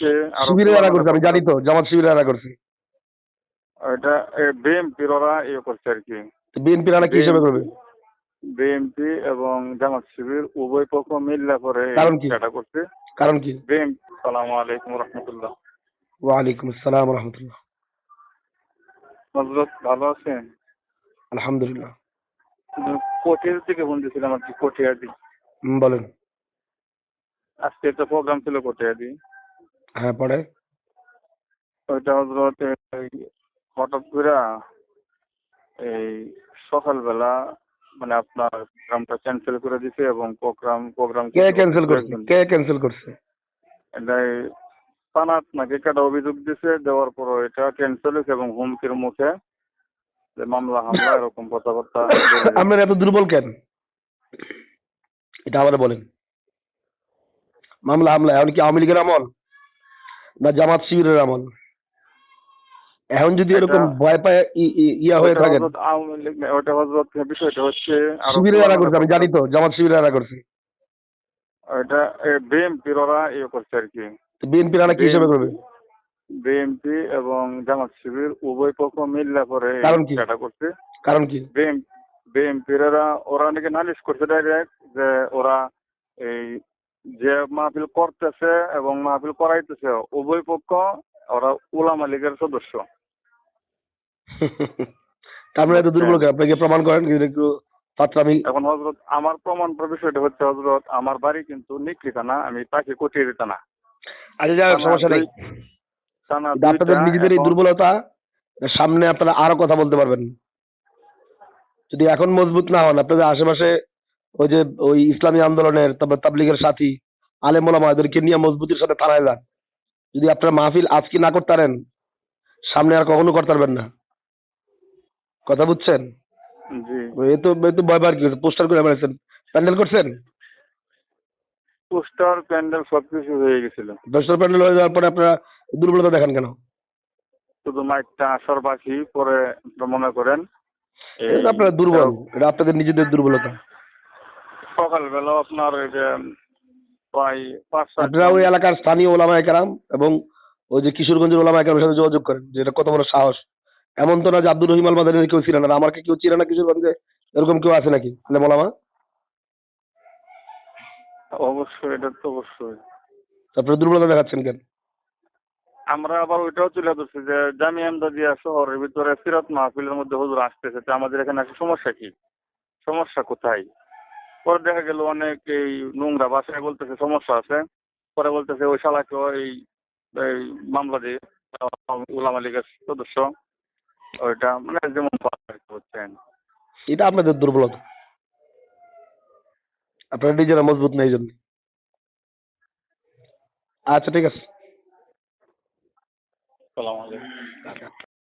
শিবিরের এরা করছে আমি জানি তো জামাত শিবিরের করছে। এটা বিএমপির ওরা ইয়ে করছে আর কি। বিএনপির কি হিসেবে করবে? বিএমপি এবং জামাত শিবির উভয় পক্ষ মিল্লা করে কারণ কি? এটা করছে। কারণ কি? বিএম সালাম আলাইকুম রহমতুল্লাহ। ওয়ালাইকুম আসসালাম রহমতুল্লাহ। ভালো আছেন? আলহামদুলিল্লাহ। কোটিয়ার থেকে ফোন দিয়েছিলাম আর কি কোটিয়াদি। বলেন। আজকে একটা প্রোগ্রাম ছিল কোটিয়াদি। হ্যাঁ পরে? ওইটা হজরত হঠাৎ করে এই সকালবেলা মানে আপনার প্রোগ্রামটা ক্যান্সেল করে দিছে এবং প্রোগ্রাম প্রোগ্রাম কে ক্যান্সেল করছে? কে ক্যান্সেল করছে? এটাই পানাত নাকি একটা অভিযোগ দিছে দেওয়ার পর এটা ক্যান্সেল হয়েছে এবং হুমকির মুখে যে মামলা হামলা এরকম কথাবার্তা আপনারা এত দুর্বল কেন? এটা আবার বলেন। মামলা হামলা এখন কি আওয়ামী লীগের আমল। না জামাত শিবিরের আমল। এখন যদি এরকম ভয় পায় ইয়া হয়ে থাকেন। ওটা বিষয়টা হচ্ছে শিবিরের এরা করছে আমি জানি তো জামাত শিবিরের এরা করছে। বিএমপির ওরা ইয়ে করছে আর কি। বিএনপির কি হিসেবে করবে? বিএমপি এবং জামাত শিবির উভয় পক্ষ মিল্লা করে কারণ কি? করছে। কারণ কি? বিএমপির ওরা নাকি নালিশ করছে ডাইরেক্ট যে ওরা এই যে মাহফিল করতেছে এবং মাহফিল করাইতেছে উভয় পক্ষ ওরা উলামা লীগের সদস্য তারপরে এত দুর্বল কেন? আপনাকে প্রমাণ করেন একটু পাত্রামি? এখন হজরত আমার প্রমাণ বিষয়টা হচ্ছে হজরত আমার বাড়ি কিন্তু নিকলিতা আমি তাকে কটিয়ে দিতে না। আচ্ছা যাই সমস্যা নেই। আপনাদের নিজেদের এই দুর্বলতা সামনে আপনারা আরও কথা বলতে পারবেন। যদি এখন মজবুত না হন আপনাদের আশেপাশে ওই যে ওই ইসলামী আন্দোলনের তারপর তাবলিগের সাথী আলেম ওলামা এদেরকে নিয়ে মজবুতির সাথে থানায় যান যদি আপনারা মাহফিল আজকে না করতে পারেন সামনে আর কখনো করতে পারবেন না। কথা বুঝছেন? এ তো এ তো ভয় কি পোস্টার করে বেড়াচ্ছেন প্যান্ডেল করছেন? পোস্টার প্যান্ডেল সবকিছু হয়ে গেছিল। দশটার প্যান্ডেল হয়ে যাওয়ার পরে আপনারা দুর্বলতা দেখান কেন? শুধু মাইকটা আসার বাকি পরে মনে করেন এটা আপনারা দুর্বল। এটা আপনাদের নিজেদের দুর্বলতা। সকালবেলা আপনার ওই যে প্রায় পাঁচ আপনারা ওই এলাকার স্থানীয় ওলামা একরাম এবং ওই যে কিশোরগঞ্জের ওলামা একরামের সাথে যোগাযোগ করেন যে এটা কত বড় সাহস। এমন তো না যে আব্দুর রহিম আল মাদানির কেউ ছিলেন না। আমাকে কেউ চিনে না কিশোরগঞ্জে? এরকম কেউ আছে নাকি? ওলামা অবশ্যই এটা তো অবশ্যই। তারপরে দুর্বলতা দেখাচ্ছেন কেন? আমরা আবার ওইটাও তুলে ধরছি যে জামি আমদাদিয়া শহরের ভিতরে সিরাত মাহফিলের মধ্যে হুজুর আসতেছে। তো আমাদের এখানে আসে সমস্যা কি? সমস্যা কোথায়? পরে দেখা গেল অনেক এই নোংরা ভাষায় বলতেছে সমস্যা আছে। পরে বলতেছে ওই শালাকে এই এই মামলা দিয়ে উলামা লীগের সদস্য। ওইটা মানে যেমন হচ্ছেন এটা আপনাদের দুর্বলতা। আপনারা নিজেরা মজবুত নেই জন্য। আচ্ছা ঠিক আছে। সালাম আলাইকুম।